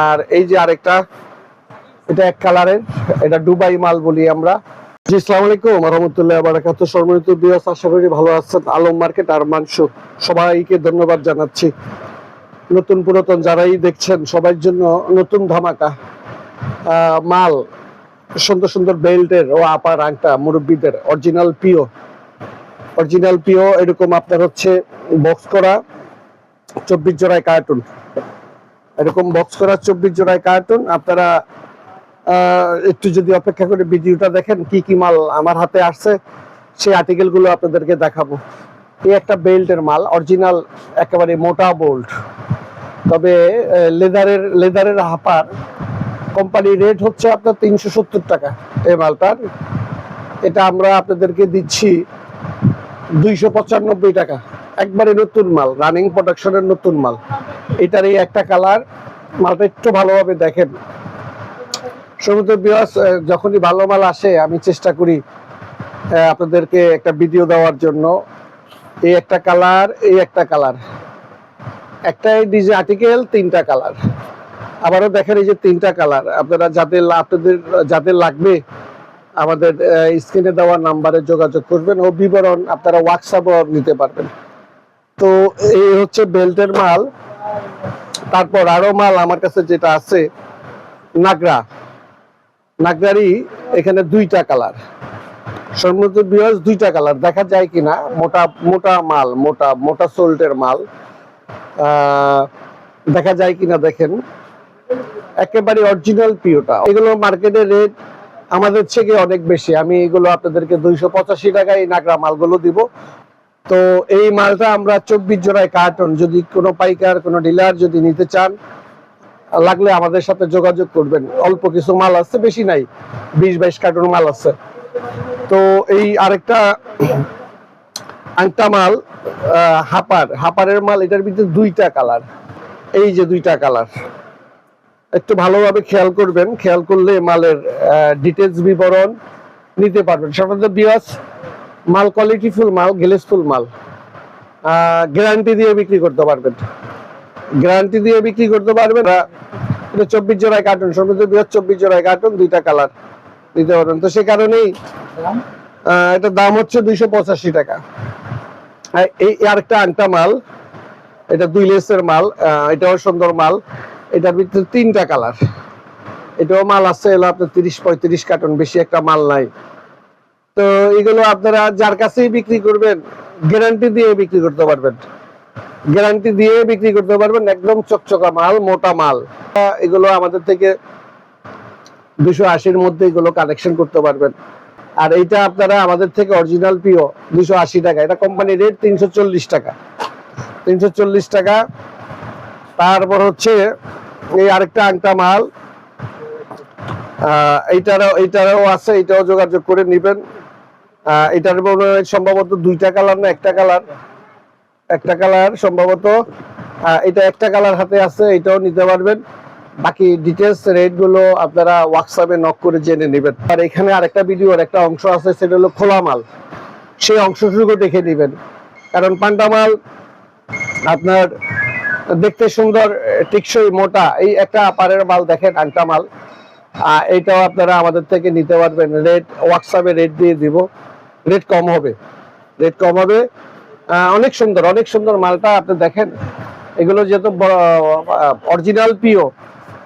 আর এই যে আরেকটা, এটা এক কালারের এটা দুবাই মাল বলি আমরা। জি আলাইকুম, রহমতুল্লাহ সম্মানিত বিয়াস আশা করি ভালো আছেন। আলম মার্কেট আর মাংস, সবাইকে ধন্যবাদ জানাচ্ছি। নতুন পুরাতন যারাই দেখছেন সবার জন্য নতুন ধামাকা মাল, সুন্দর সুন্দর বেল্টের ও আপার আংটা মুরব্বীদের অরিজিনাল পিও অরিজিনাল পিও এরকম আপনার হচ্ছে বক্স করা, চব্বিশ জোড়ায় কার্টুন এরকম বক্স করা চব্বিশ জোড়ায় কার্টুন আপনারা একটু যদি অপেক্ষা করে ভিডিওটা দেখেন কি কি মাল আমার হাতে আসছে, সেই আর্টিকেলগুলো আপনাদেরকে দেখাবো। এই একটা বেল্টের মাল অরিজিনাল একেবারে মোটা বোল্ট তবে লেদারের লেদারের হাপার কোম্পানি রেট হচ্ছে আপনার তিনশো সত্তর টাকা। এই মালটার, এটা আমরা আপনাদেরকে দিচ্ছি দুইশো পঁচানব্বই টাকা। একবারে নতুন মাল রানিং প্রোডাকশনের নতুন মাল। এটার এই একটা কালার মালটা একটু ভালোভাবে দেখেন। সমুদ্র বিয়াস যখনই ভালো মাল আসে, আমি চেষ্টা করি আপনাদেরকে একটা ভিডিও দেওয়ার জন্য। এই একটা কালার এই একটা কালার একটাই ডিজে আর্টিকেল তিনটা কালার আবারও দেখেন এই যে তিনটা কালার আপনারা যাদের আপনাদের, যাদের লাগবে, আমাদের স্ক্রিনে দেওয়া নাম্বারে যোগাযোগ করবেন ও বিবরণ আপনারা হোয়াটসঅ্যাপও নিতে পারবেন। তো এই হচ্ছে বেল্টের মাল। তারপর আরও মাল আমার কাছে যেটা আছে, নাগরা। নাগরারি এখানে দুইটা কালার। সমুদ্র বিয়াস দুইটা কালার। দেখা যায় কিনা, মোটা মোটা মাল, মোটা মোটা সোল্টের মাল। দেখা যায় কিনা দেখেন। একেবারে অরিজিনাল পিওটা এগুলো মার্কেটে রেট আমাদের থেকে অনেক বেশি। আমি এগুলো আপনাদেরকে দুইশো পঁচাশি টাকায় নাগরা মালগুলো দিব। তো এই মালটা আমরা চব্বিশ জোড়ায় কার্টন, যদি কোনো পাইকার, কোনো ডিলার যদি নিতে চান, লাগলে আমাদের সাথে যোগাযোগ করবেন। অল্প কিছু মাল আছে, বেশি নাই, বিশ বাইশ কার্টন মাল আছে। তো এই আরেকটা আংটা মাল হাপার। হাপারের মাল, এটার ভিতরে দুইটা কালার। এই যে দুইটা কালার। একটু ভালোভাবে খেয়াল করবেন। খেয়াল করলে মালের ডিটেলস বিবরণ নিতে পারবেন। সাধারণত বিয়াস মাল কোয়ালিটিফুল মাল গ্লেসফুল মাল। গ্যারান্টি দিয়ে বিক্রি করতে পারবেন। গ্যারান্টি দিয়ে বিক্রি করতে পারবেন। এটা চব্বিশ জোড়ায় কার্টুন সমুদ্র বৃহৎ চব্বিশ জোড়ায় কার্টুন দুইটা কালার দিতে পারবেন। তো সে কারণেই এটার দাম হচ্ছে দুইশো পঁচাশি টাকা। আর এই আরেকটা আংটা মাল, এটা দুই লেসের মাল এটাও সুন্দর মাল। এটার ভিতরে তিনটা কালার এটাও মাল আছে, এলো আপনার তিরিশ পঁয়ত্রিশ কার্টন বেশি একটা মাল নাই। তো এগুলো আপনারা যার কাছেই বিক্রি করবেন গ্যারান্টি দিয়ে বিক্রি করতে পারবেন। গ্যারান্টি দিয়ে বিক্রি করতে পারবেন একদম চকচকা মাল, মোটা মাল। এগুলো আমাদের থেকে দুশো আশির মধ্যে এগুলো কালেকশন করতে পারবেন। আর এইটা আপনারা আমাদের থেকে অরিজিনাল পিও দুশো আশি টাকা। এটা কোম্পানি রেট তিনশো চল্লিশ টাকা। তিনশো চল্লিশ টাকা। তারপর হচ্ছে এই আরেকটা আংটা মাল। এইটারও এইটারও আছে এটাও যোগাযোগ করে নিবেন। এটার সম্ভবত দুইটা কালার না একটা কালার? একটা কালার সম্ভবত এটা একটা কালার হাতে আছে, এটাও নিতে পারবেন। বাকি ডিটেলস রেটগুলো আপনারা হোয়াটসঅ্যাপে নক করে জেনে নেবেন। আর এখানে আরেকটা ভিডিওর একটা অংশ আছে, সেটা হলো খোলা মাল সেই অংশটুকু দেখে নেবেন। কারণ পান্ডা মাল আপনার দেখতে সুন্দর, টিকসই, মোটা। এই একটা পারের মাল দেখেন, আংটা মাল। আহ, এইটাও আপনারা আমাদের থেকে নিতে পারবেন। রেট হোয়াটসঅ্যাপে রেট দিয়ে দিব। রেট কম হবে। রেট কম হবে। অনেক সুন্দর অনেক সুন্দর মালটা আপনি দেখেন। এগুলো যেহেতু অরিজিনাল পিও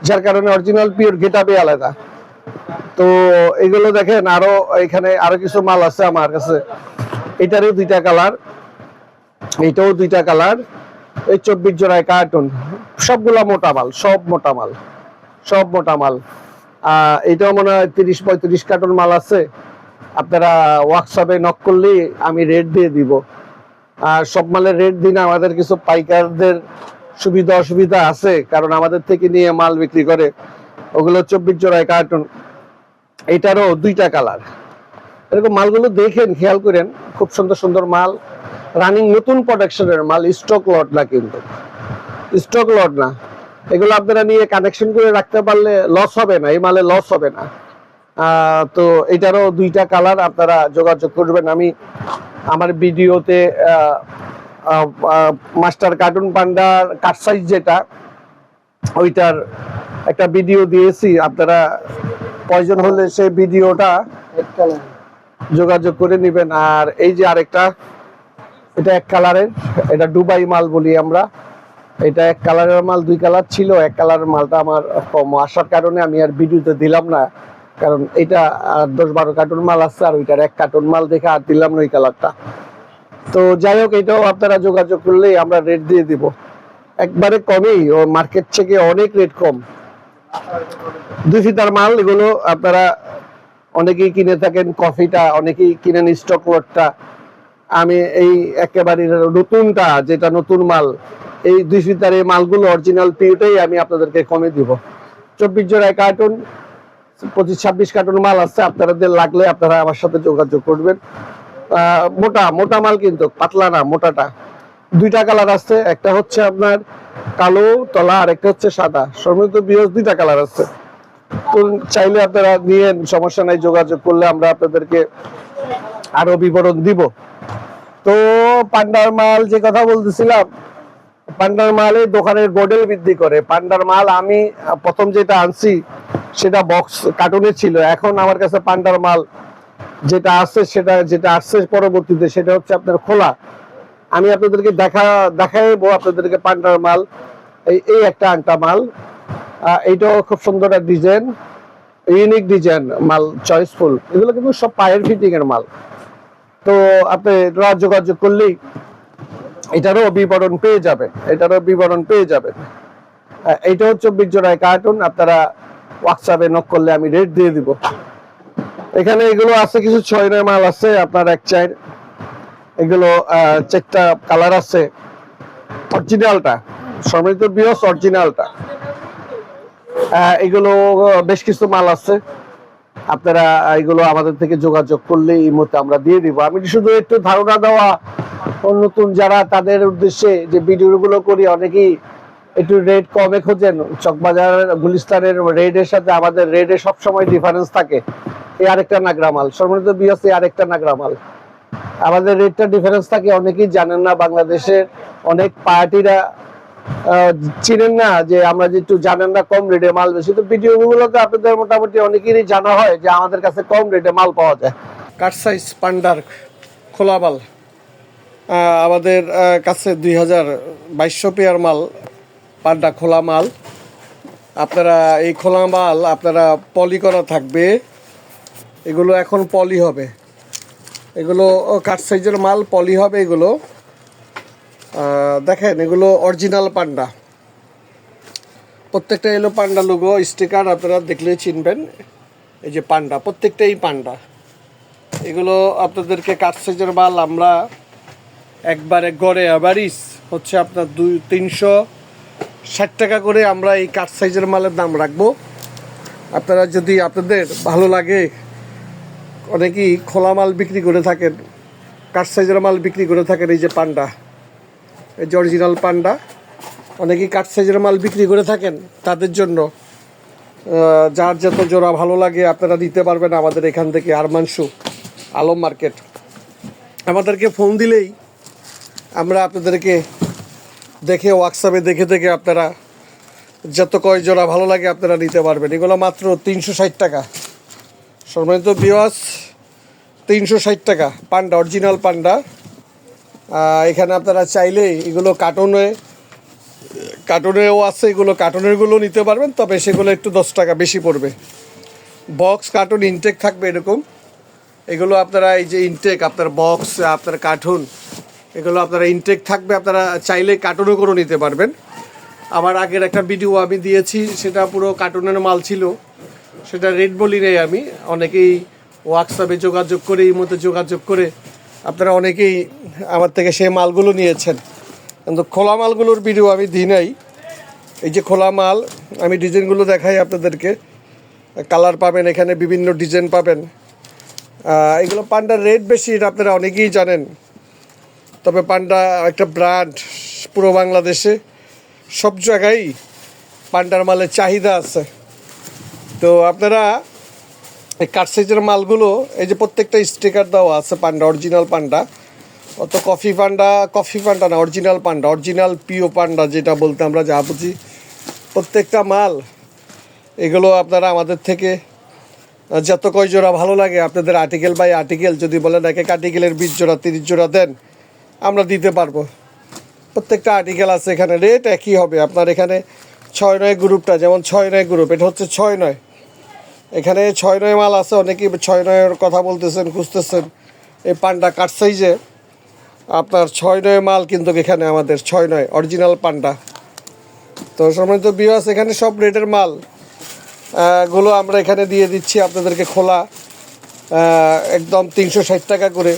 যার কারণে অরিজিনাল পিওর গেটাবে আলাদা। তো এগুলো দেখেন আরও এখানে আরও কিছু মাল আছে আমার কাছে। এটারও দুইটা কালার এইটাও দুইটা কালার এই চব্বিশ জোড়ায় কার্টুন সবগুলা মোটা মাল সব মোটা মাল। সব মোটা মাল। এটাও মনে হয় তিরিশ পঁয়ত্রিশ কার্টুন মাল আছে। আপনারা হোয়াটসঅ্যাপে নক করলেই আমি রেট দিয়ে দিব। আর সব মালের রেট দিন, আমাদের কিছু পাইকারদের সুবিধা অসুবিধা আছে, কারণ আমাদের থেকে নিয়ে মাল বিক্রি করে, ওগুলো চব্বিশ জোড়ায় কার্টুন এটারও দুইটা কালার এরকম মালগুলো দেখেন, খেয়াল করেন, খুব সুন্দর সুন্দর মাল। রানিং নতুন প্রোডাকশনের মাল স্টক লট না কিন্তু। স্টক লট না। এগুলো আপনারা নিয়ে কানেকশন করে রাখতে পারলে লস হবে না, এই মালে লস হবে না। তো এটারও দুইটা কালার আপনারা যোগাযোগ করবেন। আমি আমার ভিডিওতে মাস্টার কার্টুন পান্ডার কাট সাইজ যেটা, ওইটার একটা ভিডিও দিয়েছি। আপনারা প্রয়োজন হলে সেই ভিডিওটা যোগাযোগ করে নেবেন। আর এই যে আরেকটা, এটা এক কালারের এটা ডুবাই মাল বলি আমরা। এটা এক কালারের মাল, দুই কালার ছিল। এক কালারের মালটা আমার কম আসার কারণে আমি আর ভিডিওতে দিলাম না। কারণ এটা দশ বারো কার্টুন মাল আছে, আর ওইটার এক কার্টুন মাল দেখে আর দিলাম না ওই কালারটা। তো যাই হোক, এটাও আপনারা যোগাযোগ করলেই আমরা রেট দিয়ে দিব। একবারে কমেই, ও মার্কেট থেকে অনেক রেট কম। দুই ফিতার মাল, এগুলো আপনারা অনেকেই কিনে থাকেন কফিটা অনেকেই কিনেন স্টক লোডটা আমি এই একেবারে নতুনটা, যেটা নতুন মাল এই দুই ফিতার এই মালগুলো অরিজিনাল পিউটাই আমি আপনাদেরকে কমে দিব। চব্বিশ জোড়ায় কার্টুন পঁচিশ, ছাব্বিশ কার্টুন মাল আছে আপনাদের লাগলে আপনারা আমার সাথে যোগাযোগ করবেন। মোটা মোটা মাল কিন্তু, পাতলা না, মোটাটা। দুইটা কালার আছে, একটা হচ্ছে আপনার কালো তলা, আর একটা হচ্ছে সাদা। সর্বনিম্ন বিয়স দুইটা কালার আছে। চাইলে আপনারা নিয়েন, সমস্যা নাই, যোগাযোগ করলে আমরা আপনাদেরকে আরও বিবরণ দিব। তো পান্ডার মাল যে কথা বলতেছিলাম পান্ডার মাল দোকানের গোডেল বৃদ্ধি করে। পান্ডার মাল আমি প্রথম যেটা আনছি, সেটা বক্স কার্টুনে ছিল। এখন আমার কাছে পান্ডার মাল যেটা আসছে সেটা যেটা আসছে পরবর্তীতে, সেটা হচ্ছে আপনার খোলা। আমি আপনাদেরকে দেখা, দেখাইবো আপনাদেরকে পান্ডার মাল। এই এই একটা আংটা মাল। এইটাও খুব সুন্দর একটা ডিজাইন ইউনিক ডিজাইন মাল চয়েসফুল এগুলো কিন্তু সব পায়ের ফিটিং এর মাল। তো আপনি যোগাযোগ করলেই এটারও বিবরণ পেয়ে যাবেন, এটারও বিবরণ পেয়ে যাবেন। এইটা হচ্ছে চব্বিশ জোড়ায় কার্টুন আপনারা হোয়াটসঅ্যাপে নক করলে আমি রেট দিয়ে দিব। এখানে এগুলো আছে, কিছু ছয় নয় মাল আছে, আপনার এক চার এগুলো চারটা কালার আছে অরিজিনালটা সমৃদ্ধ বিয়স অরিজিনালটা এগুলো বেশ কিছু মাল আছে। আপনারা এগুলো আমাদের থেকে যোগাযোগ করলে এই মুহূর্তে আমরা দিয়ে দিব। আমি শুধু একটু ধারণা দেওয়া নতুন যারা তাদের উদ্দেশ্যে যে ভিডিওগুলো করি অনেকেই একটু রেড কমে খোঁজেন। চকবাজার গুলিস্তানের রেডের সাথে আমাদের রেডে সবসময় ডিফারেন্স থাকে। এই আরেকটা নাগরা মাল সর্বনিম্ন বিয়স আরেকটা নাগরা মাল আমাদের রেটটা ডিফারেন্স থাকে অনেকেই জানেন না বাংলাদেশের অনেক পার্টিরা চিনেন না যে আমরা যে একটু জানেন না কম রেটে মাল বেশি। তো ভিডিও গুলোতে আপনাদের মোটামুটি অনেকেরই জানা হয় যে আমাদের কাছে কম রেটে মাল পাওয়া যায়। কাট সাইজ পান্ডার খোলা মাল আহ, আমাদের কাছে দুই হাজার বাইশশো পেয়ার মাল, পান্ডা খোলা মাল। আপনারা এই খোলা মাল আপনারা পলি করা থাকবে। এগুলো এখন পলি হবে। এগুলো কাঠ সাইজের মাল, পলি হবে এগুলো। দেখেন, এগুলো অরিজিনাল পান্ডা। প্রত্যেকটা এলো পান্ডা লোগো, স্টিকার আপনারা দেখলে চিনবেন। এই যে পান্ডা, প্রত্যেকটাই পান্ডা। এগুলো আপনাদেরকে কাঠ সাইজের মাল আমরা একবারে গড়ে অ্যাভারিজ হচ্ছে আপনার দুই তিনশো ষাট টাকা করে আমরা এই কাঠ সাইজের মালের দাম রাখব। আপনারা যদি আপনাদের ভালো লাগে, অনেকেই খোলা মাল বিক্রি করে থাকেন, কাঠ সাইজের মাল বিক্রি করে থাকেন, এই যে পান্ডা, এই যে অরিজিনাল পান্ডা, অনেকেই কাঠ সাইজের মাল বিক্রি করে থাকেন তাদের জন্য। যার যত জোড়া ভালো লাগে আপনারা নিতে পারবেন আমাদের এখান থেকে আরমানসু, আলম মার্কেট। আমাদেরকে ফোন দিলেই আমরা আপনাদেরকে দেখে হোয়াটসঅ্যাপে দেখে দেখে আপনারা যত কয় জোড়া ভালো লাগে আপনারা নিতে পারবেন। এগুলো মাত্র তিনশো ষাট টাকা। সম্মানিত বিওয়াস তিনশো ষাট টাকা। Panda original Panda. এখানে আপনারা চাইলে এগুলো কার্টুনে, কার্টুনেও আছে, এগুলো কার্টুনেরগুলো নিতে পারবেন, তবে সেগুলো একটু দশ টাকা বেশি পড়বে। বক্স কার্টুন ইনটেক থাকবে এরকম। এগুলো আপনারা এই যে ইনটেক আপনার বক্স আপনার কার্টুন এগুলো আপনারা ইনটেক থাকবে, আপনারা চাইলে কার্টুনও করে নিতে পারবেন। আমার আগের একটা ভিডিও আমি দিয়েছি, সেটা পুরো কার্টুনের মাল ছিল। সেটা রেড বলি নেই আমি, অনেকেই হোয়াটসঅ্যাপে যোগাযোগ করে এই মধ্যে যোগাযোগ করে, আপনারা অনেকেই আমার থেকে সেই মালগুলো নিয়েছেন। কিন্তু খোলা মালগুলোর ভিডিও আমি দিই নাই। এই যে খোলা মাল, আমি ডিজাইনগুলো দেখাই আপনাদেরকে। কালার পাবেন, এখানে বিভিন্ন ডিজাইন পাবেন। এগুলো পান্ডার রেট বেশি, এটা আপনারা অনেকেই জানেন। তবে পান্ডা একটা ব্র্যান্ড পুরো বাংলাদেশে। সব জায়গায় পান্ডার মালের চাহিদা আছে। তো আপনারা এই কাঠ সাইজের মালগুলো, এই যে প্রত্যেকটা স্টিকার দেওয়া আছে পান্ডা অরিজিনাল পান্ডা। অত কফি পান্ডা কফি পান্ডা না অরিজিনাল পান্ডা অরিজিনাল পিও পান্ডা যেটা বলতে আমরা যা বুঝি। প্রত্যেকটা মাল, এগুলো আপনারা আমাদের থেকে, যত কয় জোড়া ভালো লাগে, আপনাদের আর্টিকেল বাই আর্টিকেল যদি বলেন, এক এক আর্টিকেলের বিশ জোড়া, তিরিশ জোড়া দেন আমরা দিতে পারব। প্রত্যেকটা আর্টিকেল আছে এখানে। রেট একই হবে। আপনার এখানে ছয় নয় গ্রুপটা যেমন ছয় নয় গ্রুপ এটা হচ্ছে ছয় নয়। এখানে ছয় নয় মাল আছে, অনেকেই ছয় নয়ের কথা বলতেছেন, খুঁজতেছেন। এই পান্ডা কাঠ যে আপনার ছয় নয় মাল কিন্তু এখানে আমাদের ছয় নয় অরিজিনাল পান্ডা তো সম্মানিত বিয়াস এখানে সব রেটের মালগুলো আমরা এখানে দিয়ে দিচ্ছি আপনাদেরকে খোলা একদম তিনশো ষাট টাকা করে।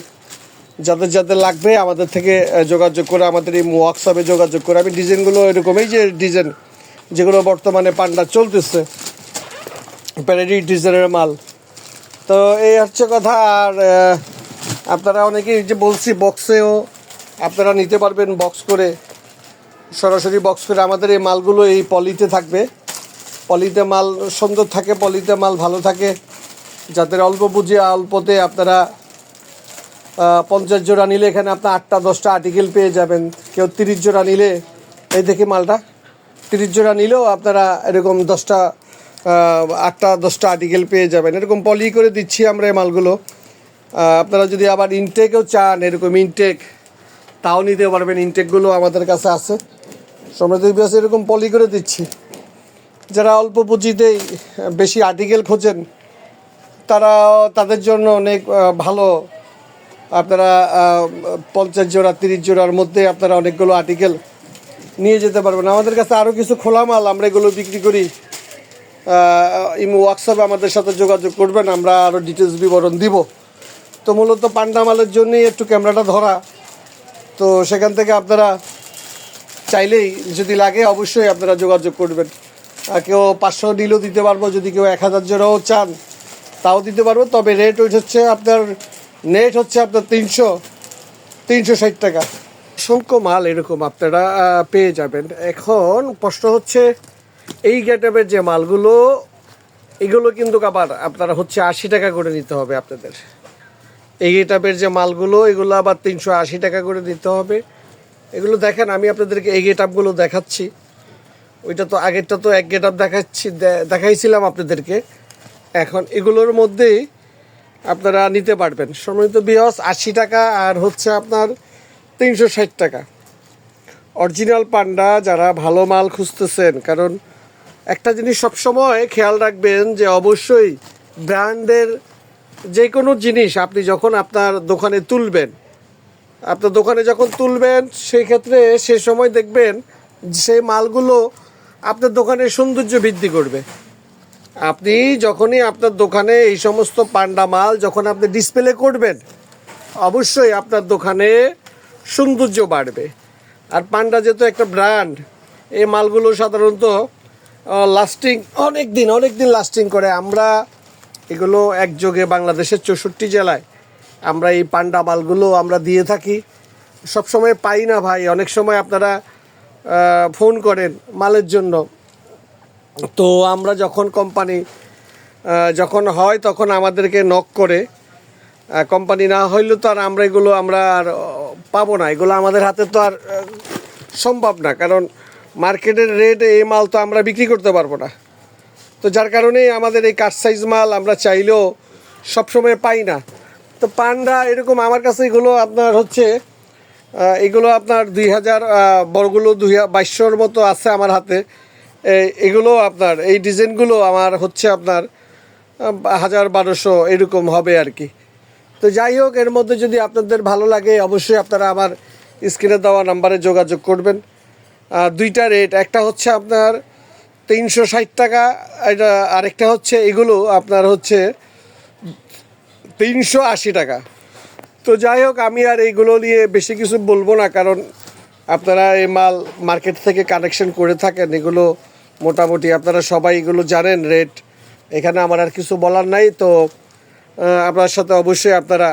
যাদের যাদের লাগবে আমাদের থেকে যোগাযোগ করে আমাদের এই হোয়াটসঅ্যাপে যোগাযোগ করে। আমি ডিজাইনগুলো এরকমই যে ডিজাইন, যেগুলো বর্তমানে পান্ডা চলতেছে, প্যারেডি ডিজাইনের মাল। তো এই হচ্ছে কথা, আর আপনারা অনেকেই যে বলছি বক্সেও আপনারা নিতে পারবেন বক্স করে। সরাসরি বক্স করে আমাদের এই মালগুলো এই পলিতে থাকবে। পলিতে মাল সুন্দর থাকে, পলিতে মাল ভালো থাকে। যাদের অল্প পুঁজি, অল্পতে আপনারা পঞ্চাশ জোড়া নিলে এখানে আপনার আটটা, দশটা আর্টিকেল পেয়ে যাবেন। কেউ তিরিশ জোড়া নিলে, এই দেখি মালটা। তিরিশ জোড়া নিলেও আপনারা এরকম দশটা আটটা, দশটা আর্টিকেল পেয়ে যাবেন। এরকম পলি করে দিচ্ছি আমরা এই মালগুলো। আপনারা যদি আবার ইনটেকও চান, এরকম ইনটেক তাও নিতে পারবেন। ইনটেকগুলো আমাদের কাছে আছে। সমৃদ্ধ বিয়াস এরকম পলি করে দিচ্ছি। যারা অল্প পুঁজিতেই বেশি আর্টিকেল খোঁজেন তারা তাদের জন্য অনেক ভালো আপনারা পঞ্চাশ জোড়া, তিরিশ জোড়ার মধ্যে আপনারা অনেকগুলো আর্টিকেল নিয়ে যেতে পারবেন। আমাদের কাছে আরও কিছু খোলা মাল আমরা এগুলো বিক্রি করি। ইমো হোয়াটসঅ্যাপে আমাদের সাথে যোগাযোগ করবেন, আমরা আরও ডিটেলস বিবরণ দিব। তো মূলত পান্ডা মালের জন্যই একটু ক্যামেরাটা ধরা। তো সেখান থেকে আপনারা চাইলেই যদি লাগে অবশ্যই আপনারা যোগাযোগ করবেন। কেউ পাঁচশো নিলেও দিতে পারব, যদি কেউ এক হাজার জোড়াও চান, তাও দিতে পারব। তবে রেট হচ্ছে আপনার নেট হচ্ছে আপনার তিনশো তিনশো ষাট টাকা। অসংখ্য মাল এরকম আপনারা পেয়ে যাবেন। এখন প্রশ্ন হচ্ছে, এই গেটআপের যে মালগুলো, এগুলো কিন্তু আবার আপনারা হচ্ছে আশি টাকা করে নিতে হবে আপনাদের। এই গেটআপের যে মালগুলো, এগুলো আবার তিনশো আশি টাকা করে দিতে হবে। এগুলো দেখেন, আমি আপনাদেরকে এই গেটআপগুলো দেখাচ্ছি। ওইটা তো, আগেরটা তো এক গেটআপ দেখাচ্ছি দেখাইছিলাম আপনাদেরকে। এখন এগুলোর মধ্যেই আপনারা নিতে পারবেন। সম্মানিত বিহস আশি টাকা আর হচ্ছে আপনার তিনশো ষাট টাকা। অরিজিনাল পান্ডা যারা ভালো মাল খুঁজতেছেন, কারণ একটা জিনিস সবসময় খেয়াল রাখবেন যে অবশ্যই ব্র্যান্ডের যে কোনো জিনিস আপনি যখন আপনার দোকানে তুলবেন, আপনার দোকানে যখন তুলবেন সেই ক্ষেত্রে সে সময় দেখবেন সেই মালগুলো আপনার দোকানের সৌন্দর্য বৃদ্ধি করবে। আপনি যখনই আপনার দোকানে এই সমস্ত পান্ডা মাল যখন আপনি ডিসপ্লে করবেন, অবশ্যই আপনার দোকানে সৌন্দর্য বাড়বে। আর পান্ডা যেহেতু একটা ব্র্যান্ড এই মালগুলো সাধারণত লাস্টিং অনেক দিন অনেক দিন লাস্টিং করে। আমরা এগুলো একযোগে বাংলাদেশের চৌষট্টি জেলায়, আমরা এই পান্ডা মালগুলো আমরা দিয়ে থাকি। সব সময় পাই না ভাই, অনেক সময় আপনারা ফোন করেন মালের জন্য। তো আমরা যখন কোম্পানি যখন হয় তখন আমাদেরকে নক করে। কোম্পানি না হইলে তো আর আমরা এগুলো আমরা আর পাবো না। এগুলো আমাদের হাতে তো আর সম্ভব না। কারণ মার্কেটের রেট এই মাল তো আমরা বিক্রি করতে পারব না। তো যার কারণেই আমাদের এই কাঠ সাইজ মাল আমরা চাইলেও সবসময় পাই না। তো পান্ডা এরকম আমার কাছে এগুলো আপনার হচ্ছে এগুলো আপনার দুই হাজার বড়গুলো দুই বাইশশোর মতো আছে আমার হাতে। এগুলো আপনার, এই ডিজাইনগুলো আমার হচ্ছে আপনার হাজার বারোশো এরকম হবে আর কি। তো যাই হোক, এর মধ্যে যদি আপনাদের ভালো লাগে, অবশ্যই আপনারা আমার স্ক্রিনে দেওয়া নাম্বারে যোগাযোগ করবেন। দুইটা রেট, একটা হচ্ছে আপনার তিনশো ষাট টাকা, এটা আরেকটা হচ্ছে এগুলো আপনার হচ্ছে তিনশো আশি টাকা। তো যাই হোক, আমি আর এইগুলো নিয়ে বেশি কিছু বলব না, কারণ আপনারা এই মাল মার্কেট থেকে কানেকশন করে থাকেন, এগুলো মোটামুটি আপনারা সবাই এগুলো জানেন, রেট। এখানে আমার আর কিছু বলার নাই, তো আপনার সাথে অবশ্যই আপনারা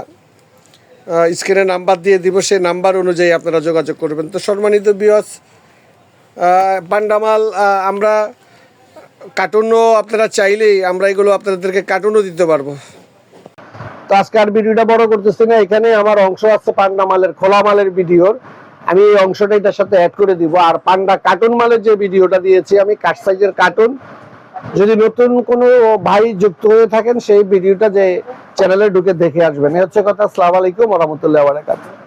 স্ক্রিনে নাম্বার দিয়ে দিব, সেই নাম্বার অনুযায়ী আপনারা যোগাযোগ করবেন। তো সম্মানিত বিয়স পান্ডামাল আমরা কার্টুনও আপনারা চাইলেই আমরা এগুলো আপনাদেরকে কার্টুনও দিতে পারব। তো আজকে আর ভিডিওটা বড় করতেছি না, এখানে আমার অংশ আছে পান্ডা মালের খোলা মালের ভিডিওর। আমি এই অংশটা এটার সাথে অ্যাড করে দিব। আর পান্ডা কার্টুন মালের যে ভিডিওটা দিয়েছি, আমি কাট সাইজের কার্টুন যদি নতুন কোনো ভাই যুক্ত হয়ে থাকেন, সেই ভিডিওটা যে চ্যানেলে ঢুকে দেখে আসবেন। এই হচ্ছে কথা। আসসালামু আলাইকুম রহমতুল্লাহ বারাকাতুহু।